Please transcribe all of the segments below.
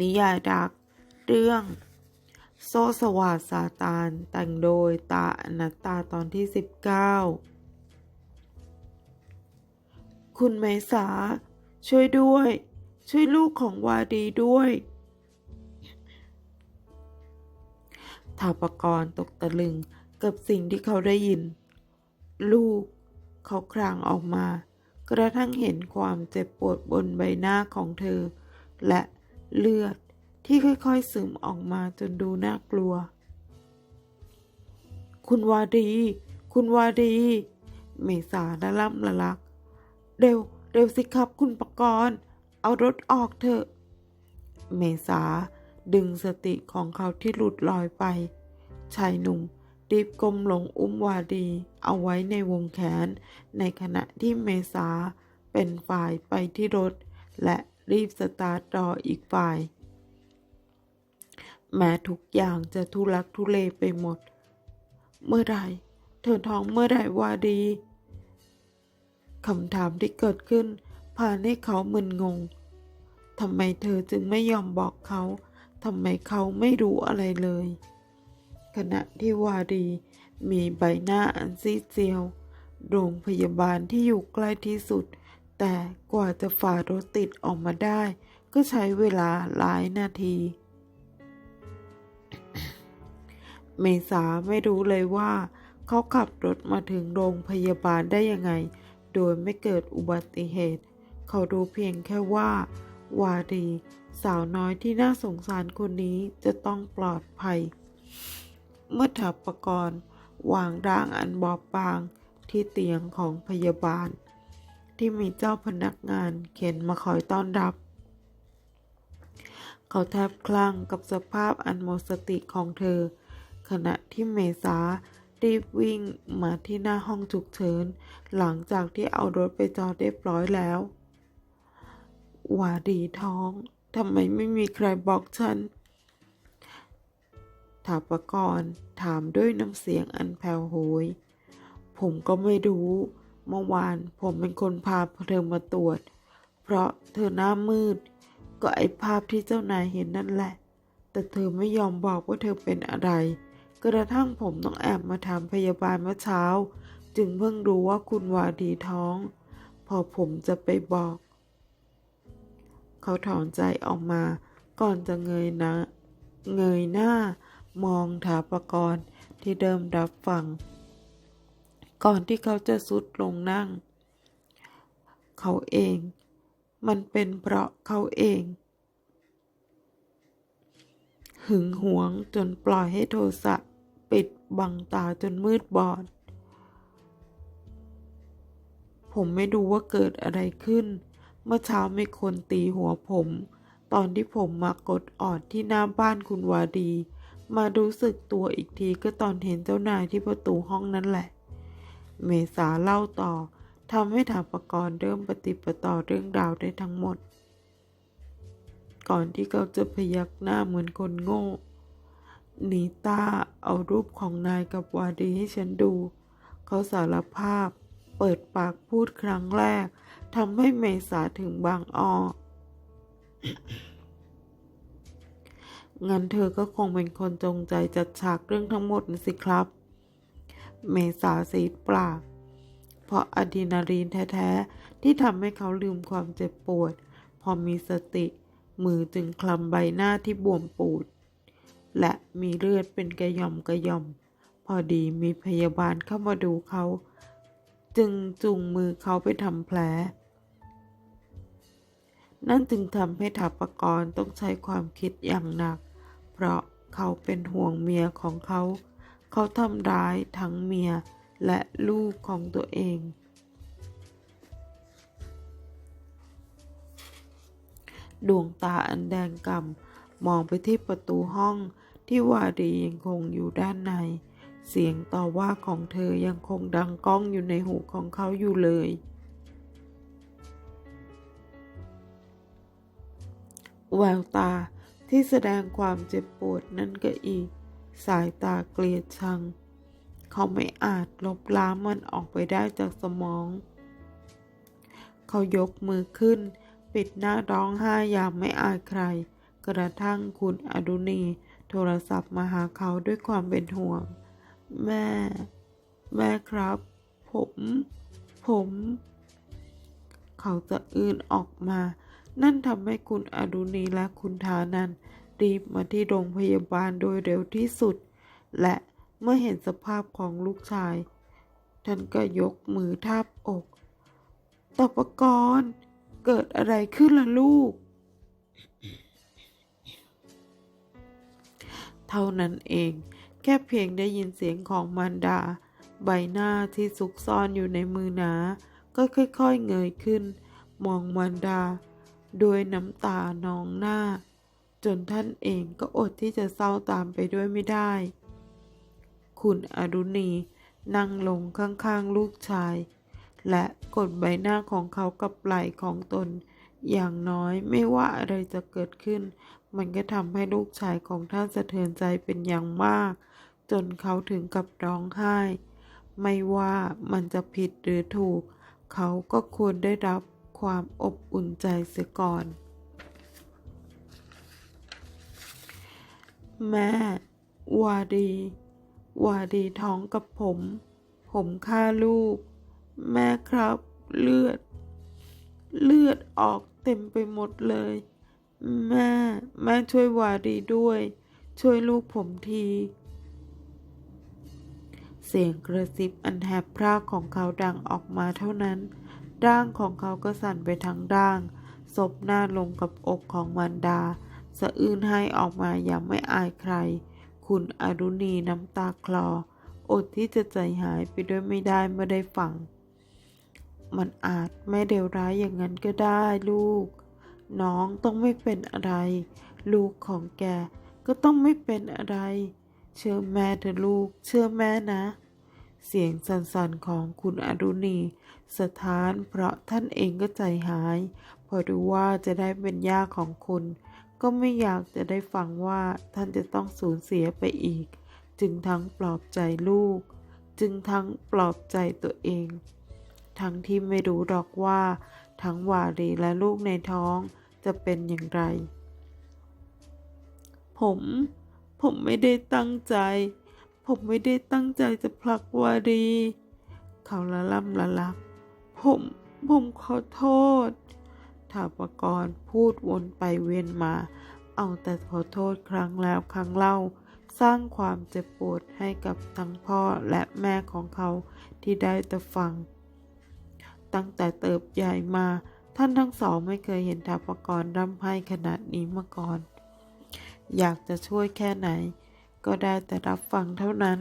นิยายรัก เรื่อง โซสวาสซาตานแต่งโดยตาอนัตตาตอนที่ 19 คุณเมษา ช่วยด้วย ช่วยลูกของวาดีด้วยถาปกรณตกตะลึงกับสิ่งที่เขาได้ยิน ลูก เขาครางออกมา กระทั่งเห็นความเจ็บปวดบนใบหน้าของเธอ และ เลือดที่ค่อยๆซึมออกมาจนดูน่ากลัว คุณวาดี คุณวาดี เมษาละล่ำละลัก เร็ว เร็วสิครับคุณปกรณ์เอารถออกเถอะ เมษาดึงสติของเขาที่หลุดลอยไป ชายหนุ่มรีบก้มลงอุ้มวาดี เอาไว้ในวงแขน ในขณะที่เมษาเป็นฝ่ายไปที่รถ และ รีบสตาร์ทรออีกฝ่าย แม้ทุกอย่างจะทุลักทุเลไปหมด เมื่อไรเธอท้องเมื่อไหร่วาดีคำถามที่เกิดขึ้นพาให้เขามึนงงทำไมเธอจึงไม่ยอมบอกเขาทำไมเขาไม่รู้อะไรเลย ขณะที่วาดีมีใบหน้าอันซีดเซียว โรงพยาบาลที่อยู่ใกล้ที่สุด แต่กว่าจะฝ่ารถติดออกมาได้ ก็ใช้เวลาหลายนาที เมษาไม่รู้เลยว่า เขาขับรถมาถึงโรงพยาบาลได้ยังไง โดยไม่เกิดอุบัติเหตุ เขารู้เพียงแค่ว่า วาดีสาวน้อยที่น่าสงสารคนนี้จะต้องปลอดภัย เมื่อถับประกรณ์วางร่างอันบอบบางที่เตียงของพยาบาล ที่มีเจ้าพนักงานเข็นมาคอยต้อนรับ เขาแทบคลั่งกับสภาพอันหมดสติของเธอ ขณะที่เมษารีบวิ่งมาที่หน้าห้องฉุกเฉิน หลังจากที่เอารถไปจอดเรียบร้อยแล้ววาดีท้องทำไมไม่มีใครบอกฉันถาปกรณ์ถามด้วยน้ำเสียงอันแผ่วโหย ผมก็ไม่รู้ เมื่อวานผมเป็นคนพาเธอมาตรวจ เพราะเธอหน้ามืด ก็ไอภาพที่เจ้านายเห็นนั่นแหละ แต่เธอไม่ยอมบอกว่าเธอเป็นอะไร กระทั่งผมต้องแอบมาถามพยาบาลเมื่อเช้า จึงเพิ่งรู้ว่าคุณวาดีท้อง พอผมจะไปบอก เขาถอนใจออกมา ก่อนจะเงยนะ เงยหน้ามองถาปกรณ์ที่เดิมรับฟัง ก่อนที่เขาจะสุดลงนั่ง เขาเอง มันเป็นเพราะเขาเอง หึงหวงจนปล่อยให้โทสะปิดบังตาจนมืดบอด ผมไม่รู้ว่าเกิดอะไรขึ้น เมื่อเช้ามีคนตีหัวผม ตอนที่ผมมากดออดที่หน้าบ้านคุณวาดี มารู้สึกตัวอีกทีก็ตอนเห็นเจ้านายที่ประตูห้องนั้นแหละ เมษาเล่าต่อทำให้ถาปกรณ์เริ่มปฏิปต่อเรื่องราวได้ทั้งหมด ก่อนที่เขาจะพยักหน้าเหมือนคนโง่นีต้าเอารูปของนายกับวาดีให้ฉันดู เขาสารภาพ เปิดปากพูดครั้งแรกทำให้เมษาถึงบางอ้องั้นเธอก็คงเป็นคนจงใจจัดฉากเรื่องทั้งหมดนะสิครับ เมษาสีดปาก เพราะอะดรีนาลีนแท้ ๆ ที่ทำให้เขาลืมความเจ็บปวด พอมีสติ มือจึงคลำใบหน้าที่บวมปูด และมีเลือดเป็นกระย่อมกระย่อม พอดีมีพยาบาลเข้ามาดูเขา จึงจูงมือเขาไปทำแผลนั่นจึงทำให้ถาปกรณ์ต้องใช้ความคิดอย่างหนัก เพราะเขาเป็นห่วงเมียของเขา เขาทำร้ายทั้งเมียและลูกของตัวเอง ดวงตาอันแดงกำมองไปที่ประตูห้องที่วาดียังคงอยู่ด้านใน เสียงต่อว่าของเธอยังคงดังก้องอยู่ในหูของเขาอยู่เลย แววตาที่แสดงความเจ็บปวดนั่นก็อีก สายตาเกลียดชัง เขาไม่อาจลบล้างมันออกไปได้จากสมอง เขายกมือขึ้น ปิดหน้าร้องไห้อย่างไม่อายใคร กระทั่งคุณอดุณี โทรศัพท์มาหาเขาด้วยความเป็นห่วง แม่ แม่ครับ ผม ผม เขาจะอื่นออกมา นั่นทำให้คุณอดุณีและคุณทานัน รีบมาที่โรงพยาบาลโดยเร็วที่สุด และเมื่อเห็นสภาพของลูกชาย ท่านก็ยกมือทาบอกตปกรณ์เกิดอะไรขึ้นล่ะลูก เท่านั้นเอง แค่เพียงได้ยินเสียงของมารดา ใบหน้าที่ซุกซ่อนอยู่ในมือหนา ก็ค่อยๆเงยขึ้น มองมารดา ด้วยน้ำตานองหน้า จนท่านเองก็อดที่จะเศร้าตามไปด้วยไม่ได้ คุณอรุณีนั่งลงข้างๆลูกชาย และกดใบหน้าของเขากับไหล่ของตน อย่างน้อยไม่ว่าอะไรจะเกิดขึ้น มันก็ทำให้ลูกชายของท่านสะเทือนใจเป็นอย่างมาก จนเขาถึงกับร้องไห้ ไม่ว่ามันจะผิดหรือถูก เขาก็ควรได้รับความอบอุ่นใจเสียก่อน แม่ วาดี วาดีท้องกับผม ผมฆ่าลูก แม่ครับ เลือด เลือดออกเต็มไปหมดเลย แม่ แม่ช่วยวาดีด้วย ช่วยลูกผมที เสียงกระซิบอันแหบพรากของเขาดังออกมาเท่านั้น ร่างของเขาก็สั่นไปทั้งร่างศพหน้าลงกับอกของมารดา สะอื้นให้ออกมาอย่างไม่อายใคร คุณอรุณีน้ำตาคลอ อดที่จะใจหายไปด้วยไม่ได้เมื่อได้ฟัง มันอาจไม่เดวร้ายอย่างนั้นก็ได้ลูก น้องต้องไม่เป็นอะไร ลูกของแกก็ต้องไม่เป็นอะไร เชื่อแม่เถอะลูก เชื่อแม่นะ เสียงสั่นๆของคุณอรุณีสถานเพราะท่านเองก็ใจหาย พอรู้ว่าจะได้เป็นย่าของคุณ ก็ไม่อยากจะได้ฟังว่าท่านจะต้องสูญเสียไปอีก จึงทั้งปลอบใจลูก จึงทั้งปลอบใจตัวเอง ทั้งที่ไม่รู้หรอกว่า ทั้งวารีและลูกในท้องจะเป็นอย่างไร ผม ผมไม่ได้ตั้งใจ ผมไม่ได้ตั้งใจจะผลักวารี เขาละล่ำละลัก ผม ผมขอโทษ ถาปกรณ์พูดวนไปเวียนมา เอาแต่ขอโทษครั้งแล้วครั้งเล่า สร้างความเจ็บปวดให้กับทั้งพ่อและแม่ของเขาที่ได้แต่ฟัง ตั้งแต่เติบใหญ่มา ท่านทั้งสองไม่เคยเห็นถาปกรณ์ร่ำไห้ขนาดนี้มาก่อน อยากจะช่วยแค่ไหน ก็ได้แต่รับฟังเท่านั้น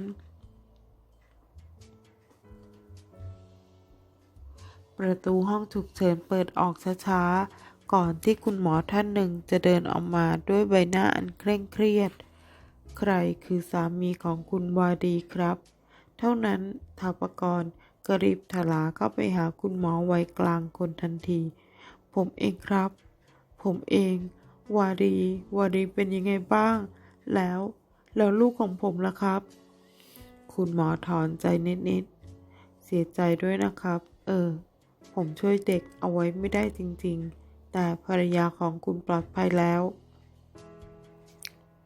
ประตูห้องฉุกเฉินเปิดออกช้าๆ ก่อนที่คุณหมอท่านหนึ่งจะเดินออกมาด้วยใบหน้าอันเคร่งเครียด ใครคือสามีของคุณวาดีครับ เท่านั้นทาปกรณ์ก็รีบถลาเข้าไปหาคุณหมอวัยกลางคนทันที ผมเองครับ ผมเอง วาดี วาดีเป็นยังไงบ้าง แล้ว แล้วลูกของผมล่ะครับ คุณหมอถอนใจนิดๆ เสียใจด้วยนะครับ เออ ผมช่วยเด็กเอาไว้ไม่ได้จริงๆ แต่ภรรยาของคุณปลอดภัยแล้ว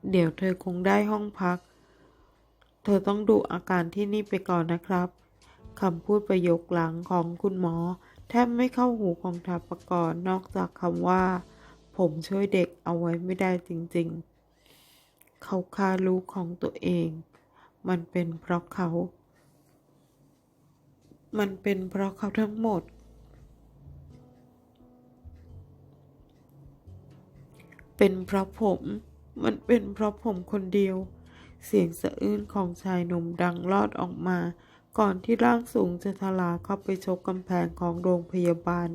เดี๋ยวเธอคงได้ห้องพัก เธอต้องดูอาการที่นี่ไปก่อนนะครับคำพูดประโยคหลังของคุณหมอ แทบไม่เข้าหูของทาปกรนอกจากคำว่า ผมช่วยเด็กเอาไว้ไม่ได้จริงๆ เขาฆ่าลูกของตัวเอง มันเป็นเพราะเขา มันเป็นเพราะเขาทั้งหมด เป็นเพราะผม มันเป็นเพราะผมคนเดียว เสียงสะอื้นของชายหนุ่มดังลอดออกมา ก่อนที่ร่างสูงจะทลาเข้าไปชกกำแพงของโรงพยาบาล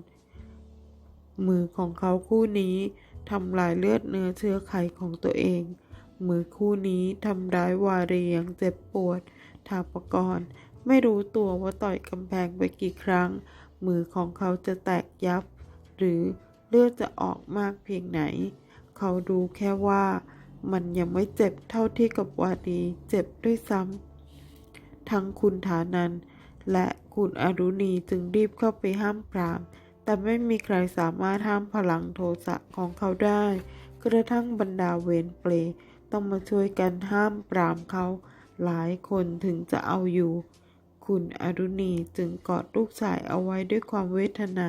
มือของเขาคู่นี้ทำลายเลือดเนื้อเชื้อไขของตัวเอง มือคู่นี้ทำร้ายวารีอย่างเจ็บปวดทาปกรณ์ไม่รู้ตัวว่าต่อยกำแพงไปกี่ครั้ง มือของเขาจะแตกยับ หรือเลือดจะออกมากเพียงไหน เขาดูแค่ว่ามันยังไม่เจ็บเท่าที่กับวาดีเจ็บด้วยซ้ำทั้งคุณฐานันและคุณอรุณีจึงรีบเข้าไปห้ามปราม แต่ไม่มีใครสามารถห้ามพลังโทสะของเขาได้ กระทั่งบรรดาเวรเปรย์ต้องมาช่วยกันห้ามปรามเขา หลายคนถึงจะเอาอยู่ คุณอรุณีจึงกอดลูกชายเอาไว้ด้วยความเวทนา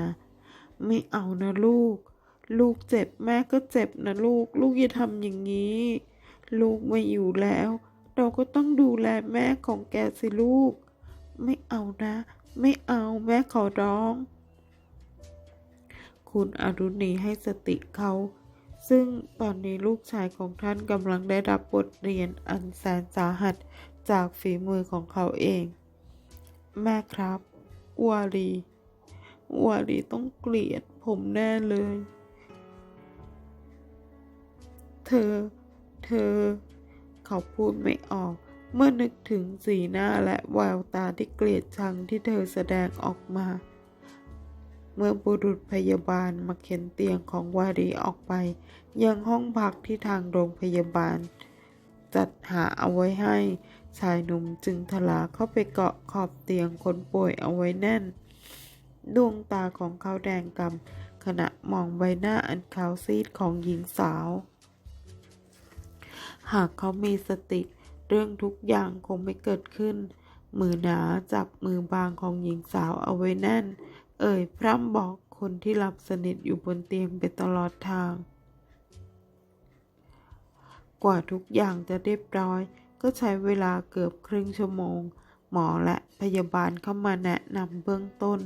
ไม่เอานะลูก ลูกเจ็บแม่ก็เจ็บนะลูก ลูกอย่าทำอย่างนี้ ลูกไม่อยู่แล้ว เราก็ต้องดูแลแม่ของแกสิลูก ไม่เอานะ ไม่เอาแม่ขอร้อง คุณอรุณีให้สติเขา ซึ่งตอนนี้ลูกชายของท่านกำลังได้รับบทเรียนอันแสนสาหัสจากฝีมือของเขาเอง แม่ครับ วารี วารีต้องเกลียดผมแน่เลย เธอ เธอ เขาพูดไม่ออก เมื่อนึกถึงสีหน้าและแววตาที่เกลียดชังที่เธอแสดงออกมา เมื่อบุรุษพยาบาลมาเข็นเตียงของวารีออกไป ยังห้องพักที่ทางโรงพยาบาล จัดหาเอาไว้ให้ชายหนุ่มจึงทลาเข้าไปเกาะขอบเตียงคนป่วยเอาไว้แน่น ดวงตาของเขาแดงกำขณะมองใบหน้าอันขาวซีดของหญิงสาว หากเขามีสติ เรื่องทุกอย่างคงไม่เกิดขึ้น มือหนาจับมือบางของหญิงสาวเอาไว้แน่น เอ่ยพร่ำบอกคนที่หลับสนิทอยู่บนเตียงไปตลอดทาง กว่าทุกอย่างจะเรียบร้อย ก็ใช้เวลาเกือบครึ่งชั่วโมง หมอและพยาบาลเข้ามาแนะนำเบื้องต้น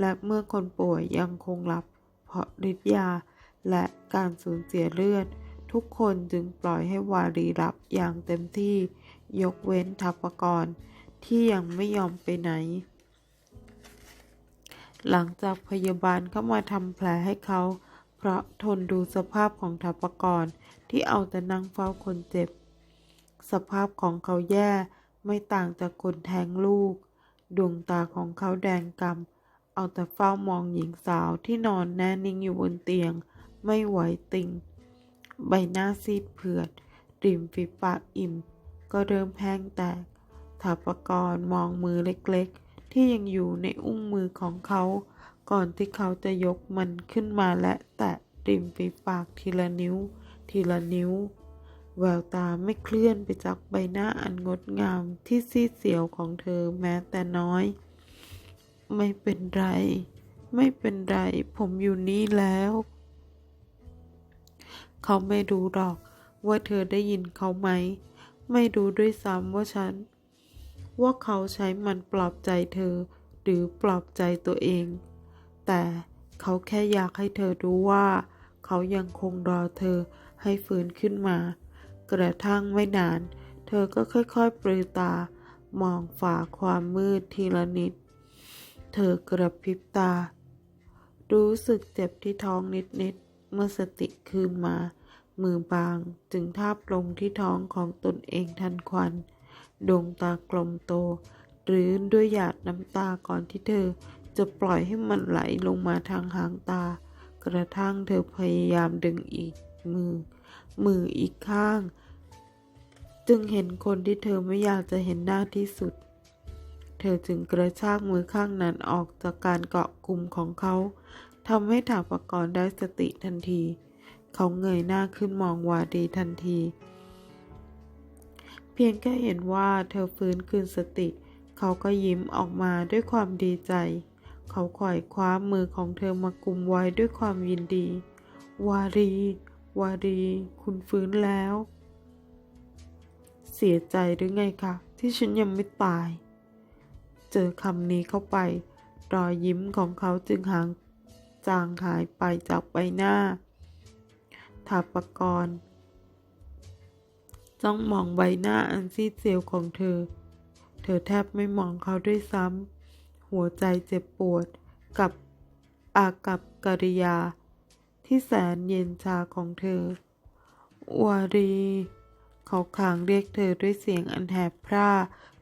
และเมื่อคนป่วยยังคงหลับเพราะฤทธิ์ยาและการสูญเสียเลือด ทุกคนจึงปล่อยให้วารีหลับอย่างเต็มที่ยกเว้นทัพกรที่ยังไม่ยอมไปไหน หลังจากพยาบาลเข้ามาทำแผลให้เขา เพราะทนดูสภาพของทัพกรที่เอาแต่นั่งเฝ้าคนเจ็บ สภาพของเขาแย่ไม่ต่างจากคนแทงลูก ดวงตาของเขาแดงกำเอาแต่เฝ้ามองหญิงสาวที่นอนแน่นิ่งอยู่บนเตียง ไม่ไหวติง ใบหน้าซีดเผือด ริมฝีปากอิ่ม ก็เริ่มแห้งแตกถาปกรมองมือเล็กๆ ที่ยังอยู่ในอุ้งมือของเขา ก่อนที่เขาจะยกมันขึ้นมาและแตะริมฝีปากทีละนิ้ว ทีละนิ้ว แววตาไม่เคลื่อนไปจากใบหน้าอันงดงามที่ซีดเสียวของเธอแม้แต่น้อย ไม่เป็นไร ไม่เป็นไร ผมอยู่นี่แล้ว เขาไม่รู้หรอกว่าเธอได้ยินเขาไหม ไม่รู้ด้วยซ้ำว่าฉัน ว่าเขาใช้มันปลอบใจเธอ หรือปลอบใจตัวเอง แต่เขาแค่อยากให้เธอรู้ว่า เขายังคงรอเธอให้ฟื้นขึ้นมา กระทั่งไม่นาน เธอก็ค่อยๆ ปลือตา มองฝ่าความมืดทีละนิด เธอกระพริบตา รู้สึกเจ็บที่ท้องนิดๆ เมื่อสติคืนมา มือบางจึงทาบลงที่ท้องของตนเองทันควัน ดวงตากลมโต หรือด้วยหยาดน้ำตาก่อนที่เธอ จะปล่อยให้มันไหลลงมาทางหางตา กระทั่งเธอพยายามดึงอีกมือ มืออีกข้าง จึงเห็นคนที่เธอไม่อยากจะเห็นหน้าที่สุด เธอจึงกระชากมือข้างนั้นออกจากการเกาะกลุ่มของเขา ทำให้ถาปกรณ์ได้สติทันที เขาเงยหน้าขึ้นมองวาดีทันที เพียงแค่เห็นว่าเธอฟื้นคืนสติ เขาก็ยิ้มออกมาด้วยความดีใจ เขาขวายคว้ามือของเธอมากุมไว้ด้วยความยินดี วารี วารี คุณฟื้นแล้ว เสียใจหรือไงคะที่ฉันยังไม่ตาย เจอคำนี้เข้าไปรอยยิ้มของเขาจึงหาง จางหายไปจากใบหน้าถาปกรณ์จ้องมองใบหน้าอันซีดเซียวของเธอ เธอแทบไม่มองเขาด้วยซ้ำ หัวใจเจ็บปวดกับอากับกริยา ที่แสนเย็นชาของเธอ วารี เขาขางเรียกเธอด้วยเสียงอันแหบพร่า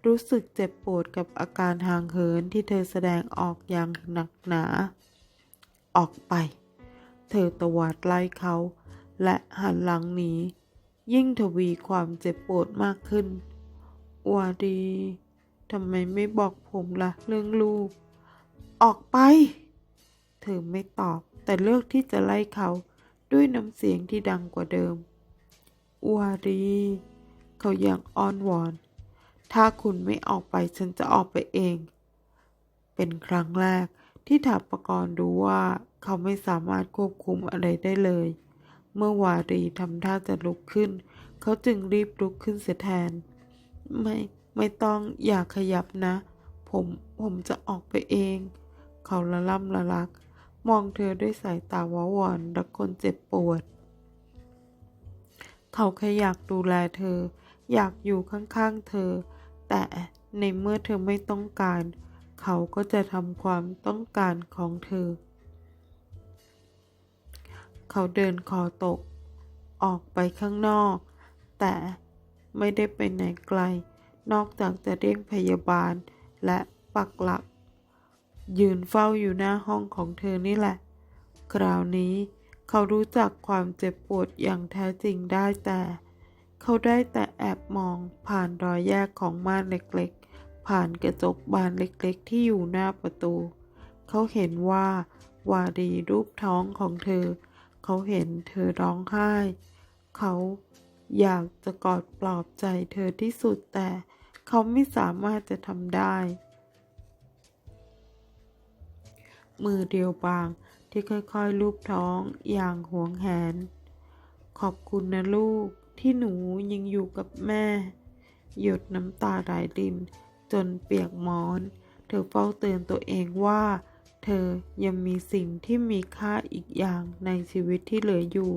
รู้สึกเจ็บปวดกับอาการห่างเหินที่เธอแสดงออกอย่างหนักหนา ออกไป เธอตวาดไล่เขา และหันหลังหนียิ่งทวีความเจ็บปวดมากขึ้นวาดีทำไมไม่บอกผมละ่ะเรื่องลูก ออกไป เธอไม่ตอบแต่เลือกที่จะไล่เขาด้วยน้ำเสียงที่ดังกว่าเดิมวารี เขายังอ้อนวอน ถ้าคุณไม่ออกไปฉันจะออกไปเอง เป็นครั้งแรก ที่ถาประกรณ์รู้ว่าเขาไม่สามารถควบคุมอะไรได้เลย เมื่อวารีทำท่าจะลุกขึ้น เขาจึงรีบลุกขึ้นเสียแทน ไม่ไม่ต้องอย่าขยับนะ ผมผมจะออกไปเอง เขาละล่ำละลัก มองเธอด้วยสายตาวาวอนและคนเจ็บปวด เขาแค่อยากดูแลเธอ อยากอยู่ข้างๆเธอ แต่ในเมื่อเธอไม่ต้องการเขาก็จะทำความต้องการของเธอ เขาเดินคอตก ออกไปข้างนอก แต่ไม่ได้ไปไหนไกล นอกจากจะเรียกพยาบาลและปักหลัก ยืนเฝ้าอยู่หน้าห้องของเธอนี่แหละ คราวนี้เขารู้จักความเจ็บปวดอย่างแท้จริงได้แต่ เขาได้แต่แอบมองผ่านรอยแยกของม่านเล็ก ผ่านกระจกบานเล็กๆ ที่อยู่หน้าประตู เขาเห็นว่า วารีรูปท้องของเธอ เขาเห็นเธอร้องไห้ เขาอยากจะกอดปลอบใจเธอที่สุดแต่เขาไม่สามารถจะทำได้ มือเดียวบางที่ค่อยๆลูบท้องอย่างหวงแหน ขอบคุณนะลูกที่หนูยังอยู่กับแม่ หยดน้ำตาไหลริน จนเปียกหมอน เธอเฝ้าเตือนตัวเองว่า เธอยังมีสิ่งที่มีค่าอีกอย่างในชีวิตที่เหลืออยู่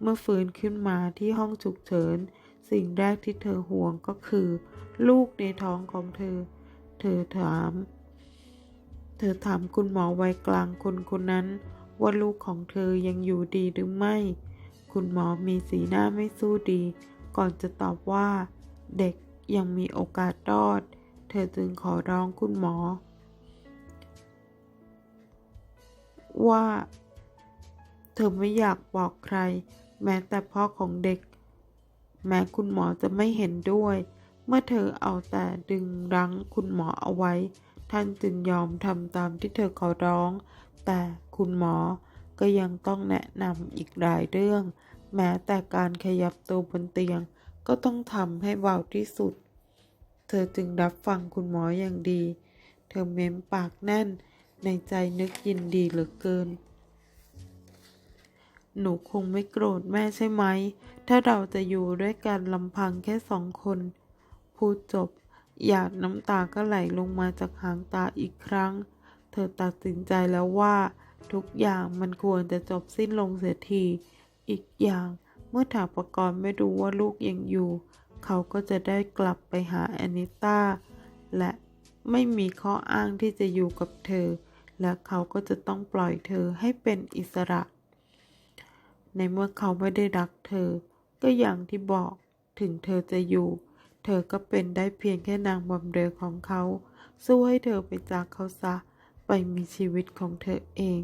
เมื่อฟื้นขึ้นมาที่ห้องฉุกเฉิน สิ่งแรกที่เธอห่วงก็คือ ลูกในท้องของเธอ เธอถาม เธอถามคุณหมอวัยกลางคนคนนั้น ว่าลูกของเธอยังอยู่ดีหรือไม่ คุณหมอมีสีหน้าไม่สู้ดี ก่อนจะตอบว่า เด็กยังมีโอกาสรอด เธอจึงขอร้องคุณหมอ ว่า เธอไม่อยากบอกใคร แม้แต่พ่อของเด็ก แม้คุณหมอจะไม่เห็นด้วย เมื่อเธอเอาแต่ดึงรั้งคุณหมอเอาไว้ ท่านจึงยอมทำตามที่เธอขอร้อง แต่คุณหมอก็ยังต้องแนะนำอีกหลายเรื่อง แม้แต่การขยับตัวบนเตียงก็ต้องทำให้เบาที่สุด ธอจึงรับฟังคุณหมออย่างดี เธอเม้มปากแน่น ในใจนึกยินดีเหลือเกิน หนูคงไม่โกรธแม่ใช่ไหม ถ้าเราจะอยู่ด้วยกันลำพังแค่สองคน พูดจบ หยาดน้ำตาก็ไหลลงมาจากหางตาอีกครั้ง เธอตัดสินใจแล้วว่า ทุกอย่างมันควรจะจบสิ้นลงเสียที อีกอย่างเมื่อถาปกรณ์ไม่รู้ว่าลูกยังอยู่ เขาก็จะได้กลับไปหาแอนิต้าและไม่มีข้ออ้างที่จะอยู่กับเธอ และเขาก็จะต้องปล่อยเธอให้เป็นอิสระ ในเมื่อเขาไม่ได้รักเธอ ก็อย่างที่บอกถึงเธอจะอยู่ เธอก็เป็นได้เพียงแค่นางบำเรอของเขาสู้ให้เธอไปจากเขาซะ ไปมีชีวิตของเธอเอง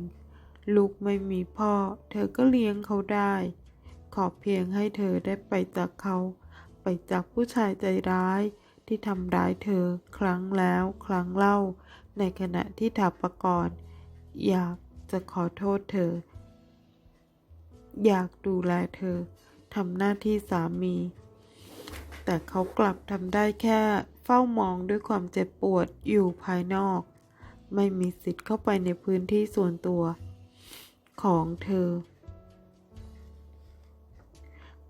ลูกไม่มีพ่อ เธอก็เลี้ยงเขาได้ ขอเพียงให้เธอได้ไปจากเขา จากผู้ชายใจร้าย ที่ทำร้ายเธอครั้งแล้วครั้งเล่า ในขณะที่ถาปกรณ์อยากจะขอโทษเธอ อยากดูแลเธอทำหน้าที่สามี แต่เขากลับทำได้แค่เฝ้ามองด้วยความเจ็บปวดอยู่ภายนอก ไม่มีสิทธิ์เข้าไปในพื้นที่ส่วนตัว ของเธอ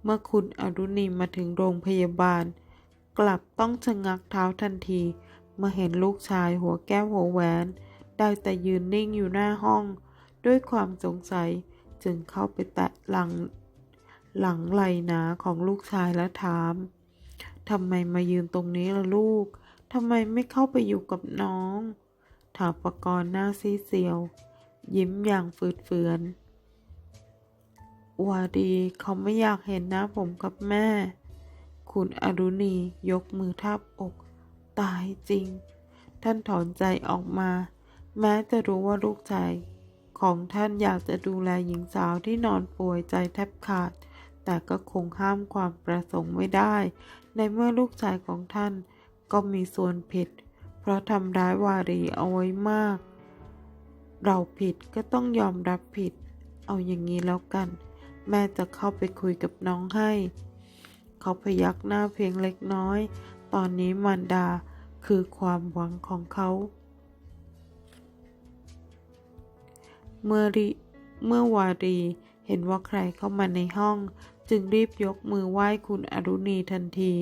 เมื่อคุณอรุณีมาถึงโรงพยาบาล กลับต้องชะงักเท้าทันที เมื่อเห็นลูกชายหัวแก้วหัวแหวน ได้แต่ยืนนิ่งอยู่หน้าห้อง ด้วยความสงสัยจึงเข้าไปแตะหลัง หลังไหลหนาของลูกชายและถามทำไมมายืนตรงนี้ล่ะลูกทำไมไม่เข้าไปอยู่กับน้อง ถาปกรณ์หน้าซีเซียว ยิ้มอย่างฝืดเฟือน วาดีเขาไม่อยากเห็นหน้าผมกับแม่ คุณอรุณียกมือทับอก ตายจริง ท่านถอนใจออกมา แม้จะรู้ว่าลูกชายของท่านอยากจะดูแลหญิงสาวที่นอนป่วยใจแทบขาด แต่ก็คงห้ามความประสงค์ไม่ได้ ในเมื่อลูกชายของท่านก็มีส่วนผิด เพราะทำร้ายวารีเอาไว้มาก เราผิดก็ต้องยอมรับผิด เอาอย่างนี้แล้วกัน แม่จะเข้าไปคุยกับน้องให้ เขาพยักหน้าเพียงเล็กน้อย ตอนนี้มารดาคือความหวังของเขา เมื่อริเมื่อวารีเห็นว่าใครเข้ามาในห้อง จึงรีบยกมือไหว้คุณอรุณีทันที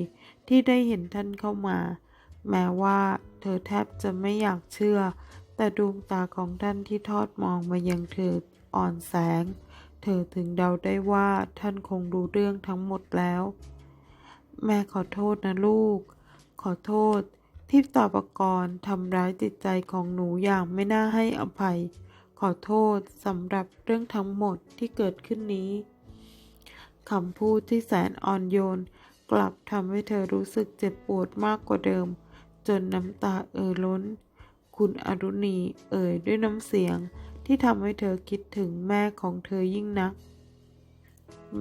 ที่ได้เห็นท่านเข้ามา แม้ว่าเธอแทบจะไม่อยากเชื่อ แต่ดวงตาของท่านที่ทอดมองมายังเธออ่อนแสง เธอถึงเดาได้ว่าท่านคงรู้เรื่องทั้งหมดแล้ว แม่ขอโทษนะลูก ขอโทษที่ตาปกรณ์ทำร้ายจิตใจของหนูอย่างไม่น่าให้อภัย ขอโทษสำหรับเรื่องทั้งหมดที่เกิดขึ้นนี้คำพูดที่แสนอ่อนโยน กลับทำให้เธอรู้สึกเจ็บปวดมากกว่าเดิม จนน้ำตาเอ่อล้น คุณอรุณีเอ่ยด้วยน้ำเสียง ที่ทำให้เธอคิดถึงแม่ของเธอยิ่งนัก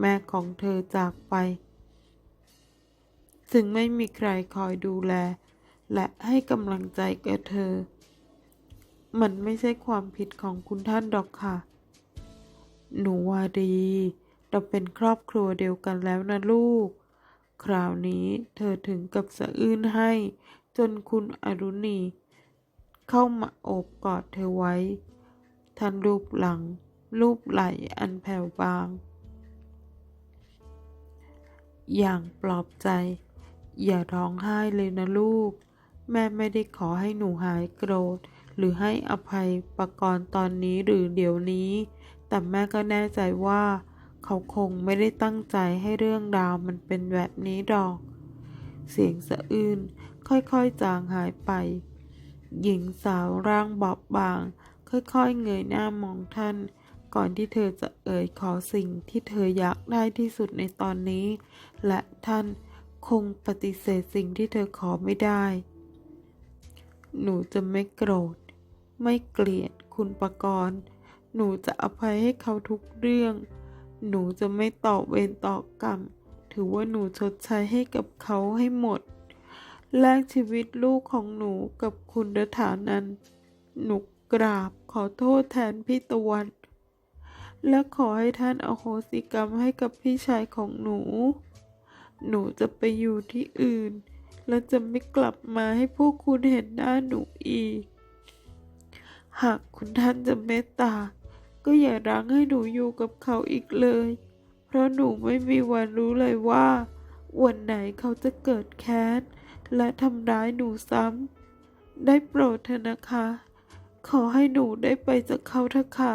แม่ของเธอจากไปซึ่งไม่มีใครคอยดูแล และให้กำลังใจแก่เธอ มันไม่ใช่ความผิดของคุณท่านดอกค่ะ หนูว่าดี เราเป็นครอบครัวเดียวกันแล้วนะลูก คราวนี้เธอถึงกับสะอื้นให้ จนคุณอรุณีเข้ามาโอบกอดเธอไว้ ท่านรูปหลัง รูปไหล่อันแผ่วบาง อย่างปลอบใจ อย่าร้องไห้เลยนะลูก แม่ไม่ได้ขอให้หนูหายโกรธ หรือให้อภัยปกรณ์ตอนนี้หรือเดี๋ยวนี้ แต่แม่ก็แน่ใจว่า เขาคงไม่ได้ตั้งใจให้เรื่องราวมันเป็นแบบนี้ดอก เสียงสะอื้นค่อยๆจางหายไป หญิงสาวร่างบอบบาง ค่อยๆเงยหน้ามองท่าน ก่อนที่เธอจะเอ่ยขอสิ่งที่เธออยากได้ที่สุดในตอนนี้ และท่านคงปฏิเสธสิ่งที่เธอขอไม่ได้ หนูจะไม่โกรธ ไม่เกลียดคุณประกรณ์หนูจะอภัยให้เขาทุกเรื่อง หนูจะไม่ต่อเวรต่อกรรม ถือว่าหนูชดใช้ให้กับเขาให้หมด แลกชีวิตลูกของหนูกับคุณรฐานันหนู กราบขอโทษแทนพี่ตะวัน และขอให้ท่านอโหสิกรรมให้กับพี่ชายของหนู หนูจะไปอยู่ที่อื่น และจะไม่กลับมาให้พวกคุณเห็นหน้าหนูอีก หากคุณท่านจะเมตตา ก็อย่ารั้งให้หนูอยู่กับเขาอีกเลย เพราะหนูไม่มีวันรู้เลยว่าวันไหนเขาจะเกิดแค้นและทำร้ายหนูซ้ำ ได้โปรดเถอะนะคะ ขอให้หนูได้ไปจากเขาเถอะค่ะ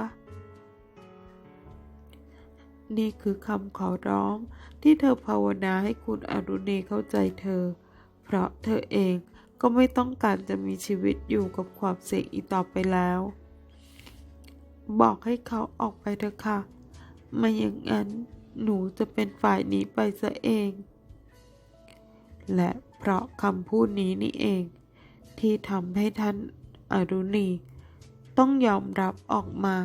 นี่คือคำขอร้องที่เธอภาวนาให้คุณอรุณีเข้าใจเธอ เพราะเธอเองก็ไม่ต้องการจะมีชีวิตอยู่กับความเสี่ยงอีกต่อไปแล้ว บอกให้เขาออกไปเถอะค่ะ ไม่อย่างนั้นหนูจะเป็นฝ่ายหนีไปซะเอง และเพราะคำพูดนี้นี่เอง ที่ทำให้ท่านอรุณี ต้องยอมรับออกมา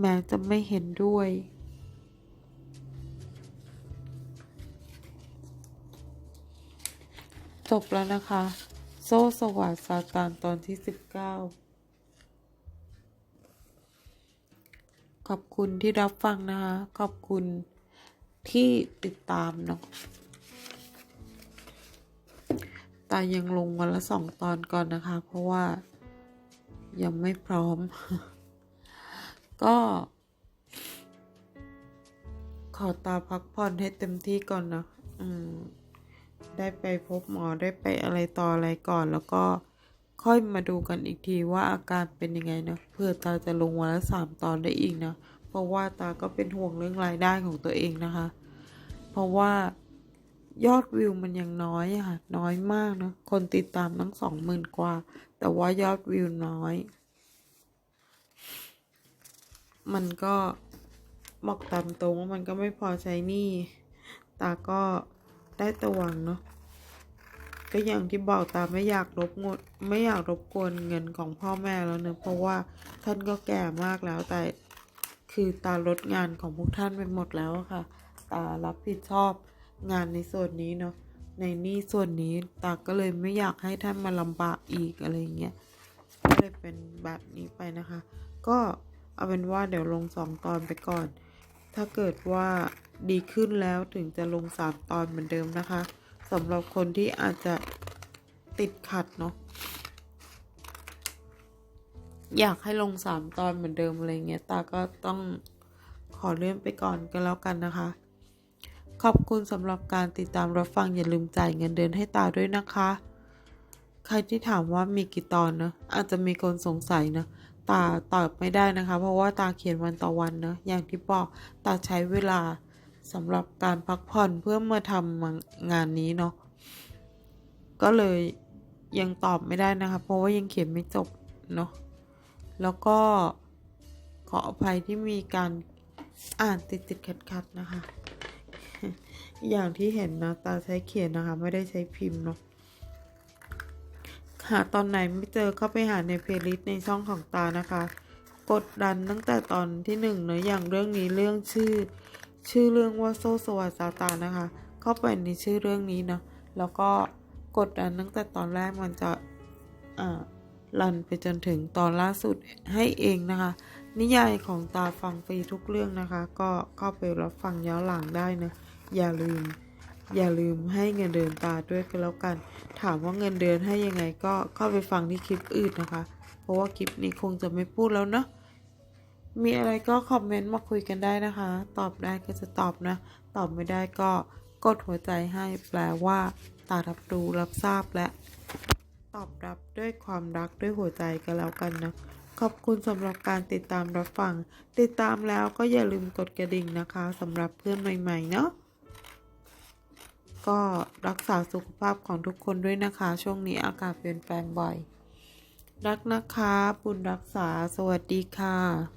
แม้จะไม่เห็นด้วย จบแล้วนะคะ โซ่สวัสดซาตานตอนที่ 19 ขอบคุณที่รับฟังนะคะ ขอบคุณที่ติดตามเนาะตายังลงวันละสองตอนก่อนนะคะ เพราะว่า ยังไม่พร้อม ก็ ขอตาพักผ่อนให้เต็มที่ก่อนนะอืมได้ไปพบหมอได้ไปอะไรต่ออะไรก่อน แล้วก็ค่อยมาดูกันอีกทีว่าอาการเป็นยังไงนะเพื่อตาจะลงวันละสามตอนได้อีกนะเพราะว่าตาก็เป็นห่วงเรื่องรายได้ของตัวเองนะคะ เพราะว่ายอดวิวมันยังน้อยค่ะ น้อยมากนะ คนติดตามทั้งสองหมื่นกว่า แต่ว่ายอดวิวน้อย มันก็บอกตามตรงว่ามันก็ไม่พอใช้นี้ตาก็ได้ตะวังเนาะก็อย่างที่บอกตาไม่อยากรบงดไม่อยากรบกวนเงินของพ่อแม่แล้วเนอะเพราะว่าท่านก็แก่มากแล้วแต่คือตาลดงานของพวกท่านไปหมดแล้วค่ะ ตารับผิดชอบงานในส่วนนี้เนาะ ในหนี้ส่วนนี้ตาก็เลยไม่อยากให้ท่านมาลำบากอีกอะไรเงี้ยก็เลยเป็นแบบนี้ไปนะคะ ก็เอาเป็นว่าเดี๋ยวลงสองตอนไปก่อน ถ้าเกิดว่าดีขึ้นแล้วถึงจะลงสามตอนเหมือนเดิมนะคะสำหรับคนที่อาจจะติดขัดเนาะอยากให้ลงสามตอนเหมือนเดิมอะไรเงี้ยตาก็ต้องขอเลื่อนไปก่อนก็แล้วกันนะคะ ขอบคุณสำหรับการติดตามรับฟังอย่าลืมจ่ายเงินเดือนให้ตาด้วยนะคะ ใครที่ถามว่ามีกี่ตอนนะ อาจจะมีคนสงสัยนะ ตาตอบไม่ได้นะคะ เพราะว่าตาเขียนวันต่อวันนะ อย่างที่บอกตาใช้เวลาสำหรับการพักผ่อนเพื่อมาทำงานนี้เนาะ ก็เลยยังตอบไม่ได้นะคะ เพราะว่ายังเขียนไม่จบเนาะ แล้วก็ขออภัยที่มีการอ่านติดติดขัดขัดๆนะคะ อย่างที่เห็นนะตาใช้เขียนนะคะ ไม่ได้ใช้พิมพ์เนาะหาตอนไหนไม่เจอเข้าไปหาในเพลย์ลิสต์ในช่องของตานะคะ กดดันตั้งแต่ตอนที่หนึ่งเนอะอย่างเรื่องนี้เรื่องชื่อ ชื่อเรื่องว่าโซสวัสดซาตานะคะ เข้าไปในชื่อเรื่องนี้เนาะแล้วก็กดดันตั้งแต่ตอนแรกมันจะอ่าลันไปจนถึงตอนล่าสุดให้เองนะคะ นิยายของตาฟังฟรีทุกเรื่องนะคะ ก็เข้าไปรับฟังย้อนหลังได้นะ อย่าลืม อย่าลืมให้เงินเดือนตาด้วยก็แล้วกัน ถามว่าเงินเดือนให้ยังไงก็เข้าไปฟังที่คลิปอื่นนะคะ เพราะว่าคลิปนี้คงจะไม่พูดแล้วเนาะมีอะไรก็คอมเมนต์มาคุยกันได้นะคะ ตอบได้ก็จะตอบนะ ตอบไม่ได้ก็กดหัวใจให้แปลว่าตารับรู้รับทราบและ ตอบรับด้วยความรักด้วยหัวใจก็แล้วกันนะ ขอบคุณสำหรับการติดตามรับฟัง ติดตามแล้วก็อย่าลืมกดกระดิ่งนะคะสำหรับเพื่อนใหม่ๆเนาะ ก็รักษาสุขภาพของทุกคนด้วยนะคะ ช่วงนี้อากาศเปลี่ยนแปลงบ่อย รักนะคะบุญรักษาสวัสดีค่ะ